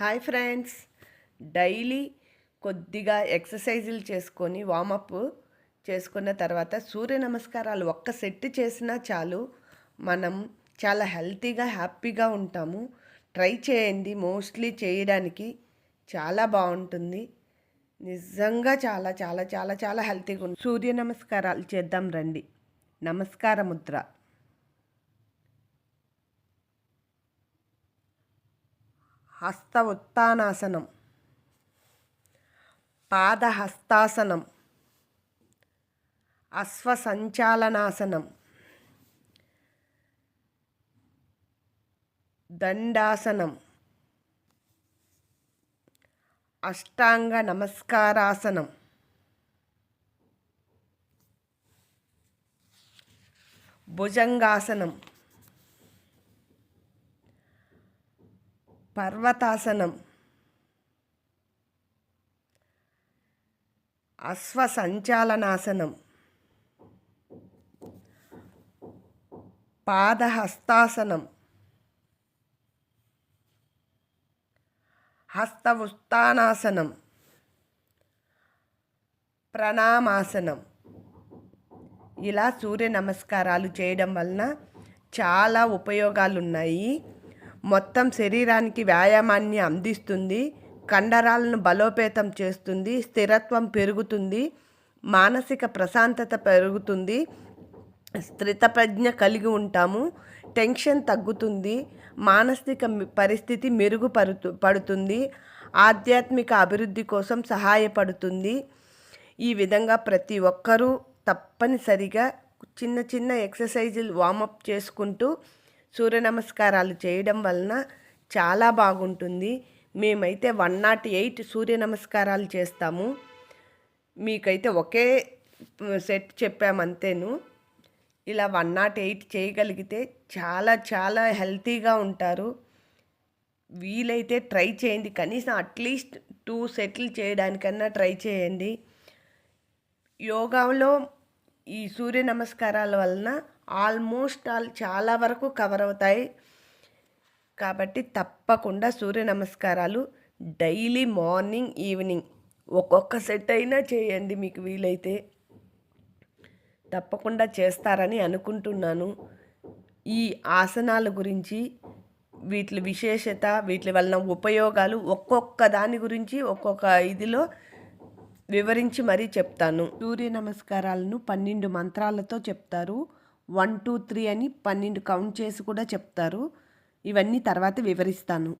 Hi friends. Daily కొద్దిగా ఎక్సర్సైజులు చేసుకొని warm up చేసుకున్న తర్వాత సూర్య నమస్కారాలు ఒక్క సెట్ చేసినా చాలు. మనం చాలా హెల్తీగా హ్యాపీగా ఉంటాము. ట్రై చేయండి. మోస్ట్లీ చేయడానికి చాలా బాగుంటుంది. నిజంగా చాలా చాలా చాలా చాలా హెల్తీగా ఉంది సూర్య నమస్కారాలు చేద్దాం రండి. నమస్కార ముద్ర హస్త ఉత్తానాసనం పాదహస్తాసనం అశ్వసంచాలనాసనం దండాసనం అష్టాంగ నమస్కారాసనం. భుజంగాసనం. పర్వతాసనం. అశ్వసంచాలనాసనం. పాదహస్తాసనం. హస్త ఉత్తానాసనం ప్రణామాసనం. ఇలా సూర్య నమస్కారాలు చేయడం వలన చాలా ఉపయోగాలు ఉన్నాయి మొత్తం శరీరానికి వ్యాయామాన్ని అందిస్తుంది కండరాలను బలోపేతం చేస్తుంది స్థిరత్వం పెరుగుతుంది మానసిక ప్రశాంతత పెరుగుతుంది స్థితప్రజ్ఞ కలిగి ఉంటాము టెన్షన్ తగ్గుతుంది మానసిక పరిస్థితి మెరుగుపరుతు పడుతుంది ఆధ్యాత్మిక అభివృద్ధి కోసం సహాయపడుతుంది. ఈ విధంగా ప్రతి ఒక్కరూ తప్పనిసరిగా చిన్న చిన్న ఎక్సర్సైజులు వామప్ చేసుకుంటూ సూర్య నమస్కారాలు చేయడం వలన చాలా బాగుంటుంది. మేమైతే వన్ నాట్ ఎయిట్ సూర్య నమస్కారాలు చేస్తాము. మీకైతే ఒకే సెట్ చెప్పామంతేను ఇలా వన్ నాట్ ఎయిట్ చేయగలిగితే చాలా చాలా హెల్తీగా ఉంటారు. వీలైతే ట్రై చేయండి. కనీసం అట్లీస్ట్ టూ సెటిల్ చేయడానికన్నా ట్రై చేయండి. యోగాలో ఈ సూర్య నమస్కారాల వలన ఆల్మోస్ట్ ఆల్ చాలా వరకు కవర్ అవుతాయి. కాబట్టి తప్పకుండా సూర్య నమస్కారాలు డైలీ మార్నింగ్ ఈవినింగ్. ఒక్కొక్క సెట్ అయినా చేయండి మీకు వీలైతే. తప్పకుండా చేస్తారని అనుకుంటున్నాను. ఈ ఆసనాల గురించి వీటి విశేషత వీటి వలన ఉపయోగాలు ఒక్కొక్క దాని గురించి ఒక్కొక్క ఇదిలో వివరించి మరీ చెప్తాను. సూర్య నమస్కారాలను పన్నెండు మంత్రాలతో చెప్తారు. వన్ టూ త్రీ అని పన్నెండు కౌంట్ చేసి కూడా చెప్తారు. ఇవన్నీ తర్వాత వివరిస్తాను.